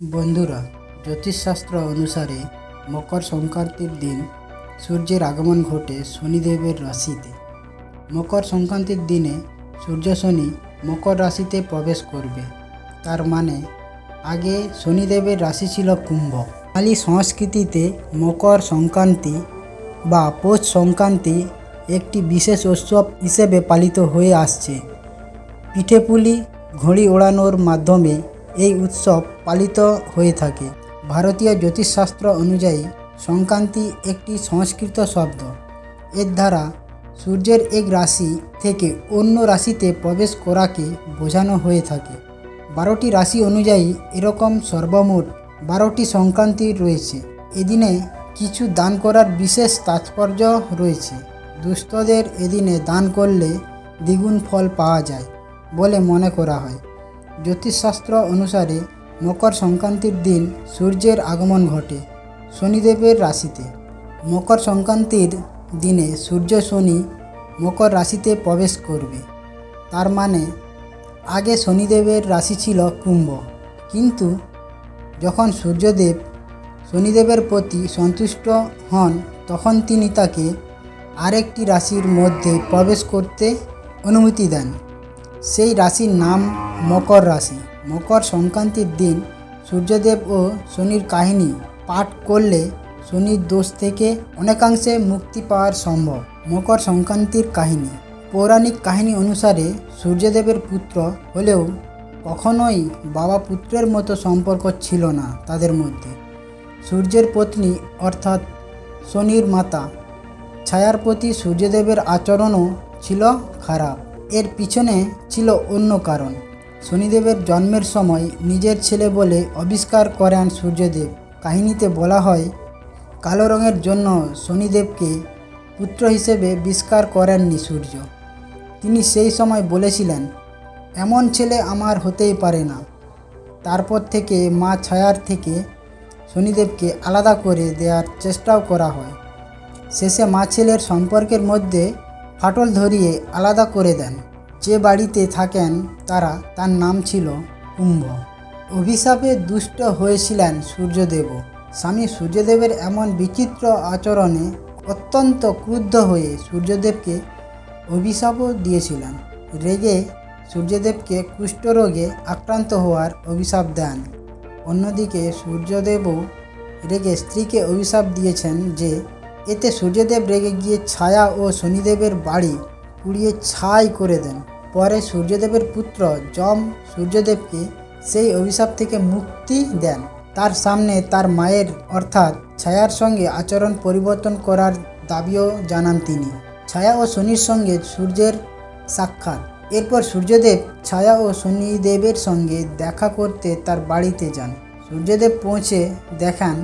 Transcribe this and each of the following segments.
বন্ধুরা, জ্যোতিষশাস্ত্র অনুসারে মকর সংক্রান্তির দিন সূর্যের আগমন ঘটে শনিদেবের রাশিতে। মকর সংক্রান্তির দিনে সূর্য শনি মকর রাশিতে প্রবেশ করবে। তার মানে আগে শনিদেবের রাশি ছিল কুম্ভ। বাঙালি সংস্কৃতিতে মকর সংক্রান্তি বা পৌষ সংক্রান্তি একটি বিশেষ উৎসব হিসেবে পালিত হয়ে আসছে। পিঠেপুলি ঘড়ি ওড়ানোর মাধ্যমে এই উৎসব পালিত হয়ে থাকে। ভারতীয় জ্যোতিষশাস্ত্র অনুযায়ী সংক্রান্তি একটি সংস্কৃত শব্দ। এর দ্বারা সূর্যের এক রাশি থেকে অন্য রাশিতে প্রবেশ করাকে বোঝানো হয়ে থাকে। বারোটি রাশি অনুযায়ী এরকম সর্বমোট বারোটি সংক্রান্তি রয়েছে। এদিনে কিছু দান করার বিশেষ তাৎপর্য রয়েছে। দুস্থদের এদিনে দান করলে দ্বিগুণ ফল পাওয়া যায় বলে মনে করা হয়। জ্যোতিষশাস্ত্র অনুসারে মকর সংক্রান্তির দিন সূর্যের আগমন ঘটে, শনিদেবের রাশিতে। মকর সংক্রান্তির দিনে সূর্য শনি মকর রাশিতে প্রবেশ করবে। তার মানে আগে শনিদেবের রাশি ছিল কুম্ভ। কিন্তু যখন সূর্যদেব শনিদেবের প্রতি সন্তুষ্ট হন, তখন তিনি তাকে আরেকটি রাশির মধ্যে প্রবেশ করতে অনুমতি দেন। সেই রাশির নাম মকর রাশি। মকর সংক্রান্তির দিন সূর্যদেব ও শনির কাহিনী পাঠ করলে শনির দোষ থেকে অনেকাংশে মুক্তি পাওয়ার সম্ভব। মকর সংক্রান্তির কাহিনী। পৌরাণিক কাহিনী অনুসারে সূর্যদেবের পুত্র হলেও কখনোই বাবা পুত্রের মতো সম্পর্ক ছিল না তাদের মধ্যে। সূর্যের পত্নী অর্থাৎ শনির মাতা ছায়ার প্রতি সূর্যদেবের আচরণও ছিল খারাপ। এর পিছনে ছিল অন্য কারণ। শনিদেবের জন্মের সময় নিজের ছেলে বলে আবিষ্কার করেন সূর্যদেব। কাহিনীতে বলা হয়, কালো রঙের জন্য শনিদেবকে পুত্র হিসেবে বিষ্কার করেননি সূর্য। তিনি সেই সময় বলেছিলেন, এমন ছেলে আমার হতেই পারে না। তারপর থেকে মা ছায়ার থেকে শনিদেবকে আলাদা করে দেওয়ার চেষ্টাও করা হয়। শেষে মা ছেলের সম্পর্কের মধ্যে ফাটল ধরিয়ে আলাদা করে দেন। যে বাড়িতে থাকেন তারা, তার নাম ছিল কুম্ভ। অভিশাপে দুষ্ট হয়েছিলেন সূর্যদেবও। স্বামী সূর্যদেবের এমন বিচিত্র আচরণে অত্যন্ত ক্রুদ্ধ হয়ে সূর্যদেবকে অভিশাপও দিয়েছিলেন। রেগে সূর্যদেবকে কুষ্ঠরোগে আক্রান্ত হওয়ার অভিশাপ দেন। অন্যদিকে সূর্যদেবও রেগে স্ত্রীকে অভিশাপ দিয়েছেন যে এতে সূর্যদেব রেগে গিয়ে ছায়া ও শনিদেবের বাড়ি পুড়িয়ে ছাই করে দেন। পরে সূর্যদেবের পুত্র যম সূর্যদেবকে সেই অভিশাপ থেকে মুক্তি দেন। তার সামনে তার মায়ের অর্থাৎ ছায়ার সঙ্গে আচরণ পরিবর্তন করার দাবিও জানান তিনি। ছায়া ও শনির সঙ্গে সূর্যের সাক্ষাৎ। এরপর সূর্যদেব ছায়া ও শনিদেবের সঙ্গে দেখা করতে তার বাড়িতে যান। সূর্যদেব পৌঁছে দেখান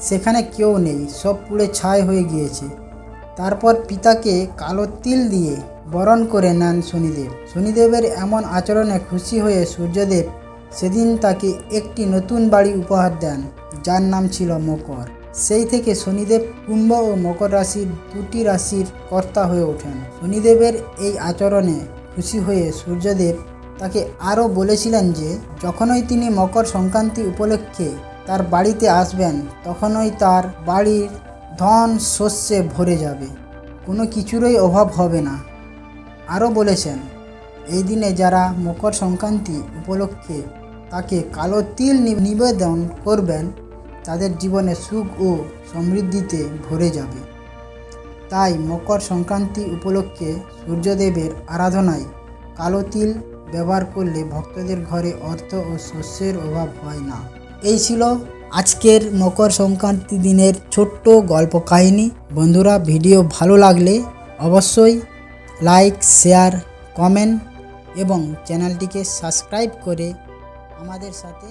সেখানে কেউ নেই, সব পুড়ে ছাই হয়ে গিয়েছে। তারপর পিতাকে কালো তিল দিয়ে বরণ করে নেন শনিদেব। শনিদেবের এমন আচরণে খুশি হয়ে সূর্যদেব সেদিন তাকে একটি নতুন বাড়ি উপহার দেন, যার নাম ছিল মকর। সেই থেকে শনিদেব কুম্ভ ও মকর রাশির দুটি রাশির কর্তা হয়ে ওঠেন। শনিদেবের এই আচরণে খুশি হয়ে সূর্যদেব তাকে আরও বলেছিলেন যে, যখনই তিনি মকর সংক্রান্তি উপলক্ষে তার বাড়িতে আসবেন, তখনই তার বাড়ির ধন শস্যে ভরে যাবে। কোনো কিছুরই অভাব হবে না। আরও বলেছেন, এই দিনে যারা মকর সংক্রান্তি উপলক্ষে তাকে কালো তিল নিবেদন করবেন, তাদের জীবনে সুখ ও সমৃদ্ধিতে ভরে যাবে। তাই মকর সংক্রান্তি উপলক্ষে সূর্যদেবের আরাধনায় কালো তিল ব্যবহার করলে ভক্তদের ঘরে অর্থ ও শস্যের অভাব হয় না। এই ছিল আজকের মকর সংক্রান্তি দিনের ছোট্ট গল্প কাহিনী। বন্ধুরা, ভিডিও ভালো লাগলে অবশ্যই লাইক, শেয়ার, কমেন্ট এবং চ্যানেলটিকে সাবস্ক্রাইব করে আমাদের সাথে